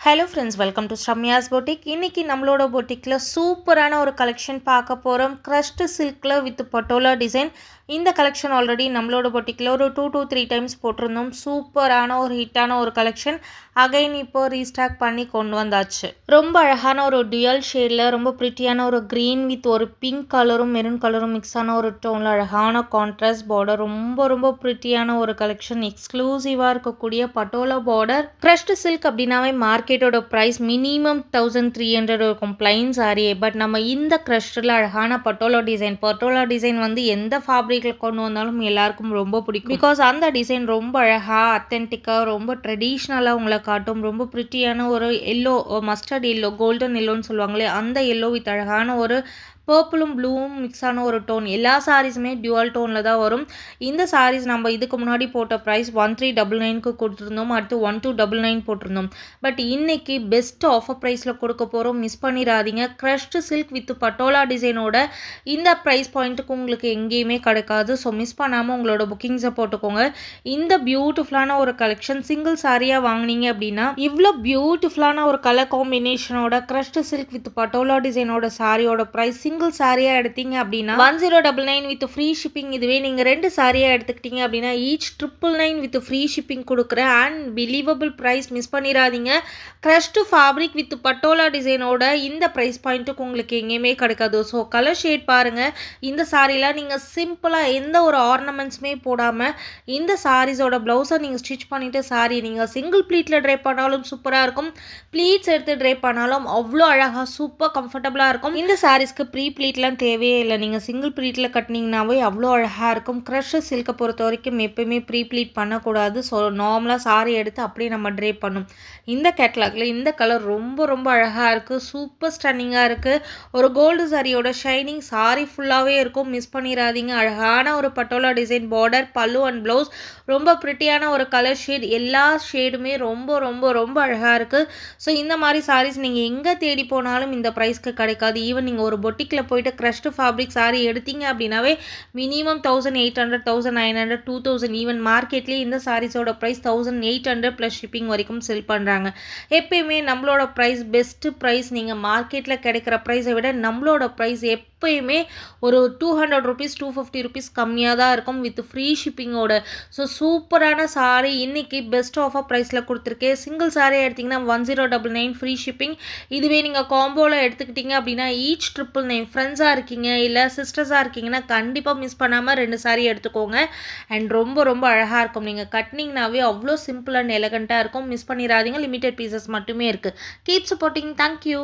Hello friends welcome to Sramya's boutique இன்றைக்கி நம்மளோட பொட்டிக்கில் சூப்பரான ஒரு கலெக்ஷன் பார்க்க போகிறோம் க்ரஷ்டு சில்கில் வித் பட்டோலா டிசைன் இந்த கலெக்ஷன் ஆல்ரெடி நம்மளோட பொட்டிக்கில் ஒரு டூ டூ த்ரீ டைம்ஸ் போட்டிருந்தோம். சூப்பரான ஒரு ஹிட்டான ஒரு கலெக்ஷன் அகைன் இப்போ ரீஸ்டாக் பண்ணி கொண்டு வந்தாச்சு. ரொம்ப அழகான ஒரு டியல் ஷேடில் ரொம்ப ப்ரிட்டியான ஒரு க்ரீன் வித் ஒரு பிங்க் கலரும் மெரூன் கலரும் மிக்ஸ் ஆன ஒரு டோனில் அழகான கான்ட்ராஸ்ட் பார்டர் ரொம்ப ரொம்ப ப்ரிட்டியான ஒரு கலெக்ஷன் எக்ஸ்க்ளூசிவாக இருக்கக்கூடிய பட்டோலா பார்டர் க்ரஷ்டு சில்க் அப்படின்னாவே மார்க்கெட்டோட price minimum thousand three hundred இருக்கும் பிளைன் சாரியே பட் நம்ம இந்த க்ரஷ்டில் அழகான பட்டோலா டிசைன் பட்டோலா டிசைன் வந்து எந்த ஃபேப்ரிக்கில் கொண்டு வந்தாலும் எல்லாருக்கும் ரொம்ப பிடிக்கும். பிகாஸ் அந்த டிசைன் ரொம்ப அழகாக அத்தென்டிக்காக ரொம்ப ட்ரெடிஷ்னலாக உங்களை காட்டும். ரொம்ப ப்ரிட்டியான ஒரு எல்லோ மஸ்டர்ட் எல்லோ கோல்டன் எல்லோன்னு சொல்லுவாங்களே அந்த எல்லோ வித் அழகான ஒரு பர்பிளும் ப்ளூவும் மிக்ஸ் ஆன ஒரு டோன் எல்லா சாரீஸுமே டியூவல் டோனில் தான் வரும். இந்த சாரீஸ் நம்ம இதுக்கு முன்னாடி போட்ட ப்ரைஸ் ஒன் த்ரீ டபுள் நைனுக்கு கொடுத்துருந்தோம். அடுத்து ஒன் டூ டபுள் நைன் போட்டிருந்தோம். பட் இன்னைக்கு பெஸ்ட் ஆஃபர் ப்ரைஸில் கொடுக்க போகிறோம் மிஸ் பண்ணிடாதீங்க. க்ரஷ்டு சில்க் வித் பட்டோலா டிசைனோட இந்த ப்ரைஸ் பாயிண்ட்டுக்கு உங்களுக்கு எங்கேயுமே கிடைக்காது. ஸோ மிஸ் பண்ணாமல் உங்களோட புக்கிங்ஸை போட்டுக்கோங்க. இந்த பியூட்டிஃபுல்லான ஒரு கலெக்ஷன் சிங்கிள் சாரியாக வாங்கினீங்க அப்படின்னா இவ்வளோ பியூட்டிஃபுல்லான ஒரு கலர் காம்பினேஷனோட க்ரஷ்டு சில்க் வித் பட்டோலா டிசைனோட சாரியோட ப்ரைஸ் சிங்கிள் சாரியாக எடுத்தீங்க அப்படின்னா one zero double nine with free shipping இதுவே நீங்கள் ரெண்டு சாரியாக எடுத்துக்கிட்டீங்க அப்படின்னா each triple nine with free shipping கொடுக்குற அண்ட் பிலீவபிள் ப்ரைஸ் மிஸ் பண்ணிடாதீங்க க்ரஷ்டு ஃபேப்ரிக் வித் பட்டோலா டிசைனோட இந்த ப்ரைஸ் பாயிண்ட்டுக்கு உங்களுக்கு எங்கேயுமே கிடைக்காது. ஸோ கலர் ஷேட் பாருங்கள் இந்த சாரியில் நீங்கள் சிம்பிளாக எந்த ஒரு ஆர்னமெண்ட்ஸுமே போடாமல் இந்த சாரீஸோட ப்ளவுஸை நீங்கள் ஸ்டிச் பண்ணிவிட்டு சாரி நீங்கள் சிங்கிள் ப்ளீட்டில் ட்ரை பண்ணாலும் சூப்பராக இருக்கும். ப்ளீட்ஸ் எடுத்து ட்ரை பண்ணாலும் அவ்வளோ அழகாக சூப்பர் கம்ஃபர்டபுளாக இருக்கும். இந்த சாரீஸ்க்கு ப்ரீ ப்ளீட்லாம் தேவையே இல்லை. நீங்கள் சிங்கிள் ப்ளீட்டில் கட்டினீங்கனாவே அவ்வளோ அழகாக இருக்கும். க்ரஷ் சில்கை பொறுத்த வரைக்கும் எப்பயுமே ப்ரீ ப்ளீட் பண்ணக்கூடாது. ஸோ நார்மலாக சாரி எடுத்து அப்படியே நம்ம ட்ரே பண்ணும். இந்த கேட்லாகில் இந்த கலர் ரொம்ப ரொம்ப அழகாக இருக்குது சூப்பர் ஸ்டன்னிங்காக இருக்குது ஒரு கோல்டு சாரியோட ஷைனிங் சாரி ஃபுல்லாகவே இருக்கும். மிஸ் பண்ணிடாதீங்க அழகான ஒரு பட்டோலா டிசைன் பார்டர் பல்லு அண்ட் ப்ளவுஸ் ரொம்ப ப்ரிட்டியான ஒரு கலர் ஷேட் எல்லா ஷேடுமே ரொம்ப ரொம்ப ரொம்ப அழகாக இருக்குது ஸோ இந்த மாதிரி சாரீஸ் நீங்கள் எங்கே தேடி போனாலும் இந்த ப்ரைஸ்க்கு கிடைக்காது. ஈவன் நீங்கள் ஒரு பொட்டிக் பொட்டிக்கில் போயிட்டு க்ரஷ்டு ஃபேப்ரிக் சாரி எடுத்தீங்க அப்படின்னாவே minimum thousand eight hundred thousand nine hundred two thousand even மார்க்கெட்லேயே இந்த சாரீஸோட price thousand eight hundred plus shipping வரைக்கும் செல் பண்ணுறாங்க எப்பயுமே நம்மளோட ப்ரைஸ் பெஸ்ட்டு ப்ரைஸ் நீங்கள் மார்க்கெட்டில் கிடைக்கிற ப்ரைஸை விட நம்மளோட ப்ரைஸ் எப்பயுமே ஒரு two hundred rupees two fifty rupees கம்மியாக தான் இருக்கும் வித் ஃப்ரீ ஷிப்பிங்கோட ஸோ சூப்பரான சாரீ இன்றைக்கி பெஸ்ட் ஆஃபர் ப்ரைஸில் கொடுத்துருக்கேன். சிங்கிள் சாரீ எடுத்திங்கன்னா one zero double nine free shipping இதுவே நீங்கள் காம்போவில் எடுத்துக்கிட்டிங்க அப்படின்னா ஈச் ட்ரிப்பிள் நைன் ஃப்ரெண்ட்ஸாக இருக்கீங்க இல்லை சிஸ்டர்ஸாக இருக்கீங்கன்னா கண்டிப்பாக மிஸ் பண்ணாமல் ரெண்டு சாரீ எடுத்துக்கோங்க. அண்ட் ரொம்ப ரொம்ப அழகாக இருக்கும். நீங்கள் கட்டினீங்கனாவே அவ்வளோ சிம்பிள் அண்ட் எலகண்ட்டாக இருக்கும். மிஸ் பண்ணிடாதீங்க லிமிடெட் பீசஸ் மட்டுமே இருக்குது கீப் சப்போர்ட்டிங் தேங்க்யூ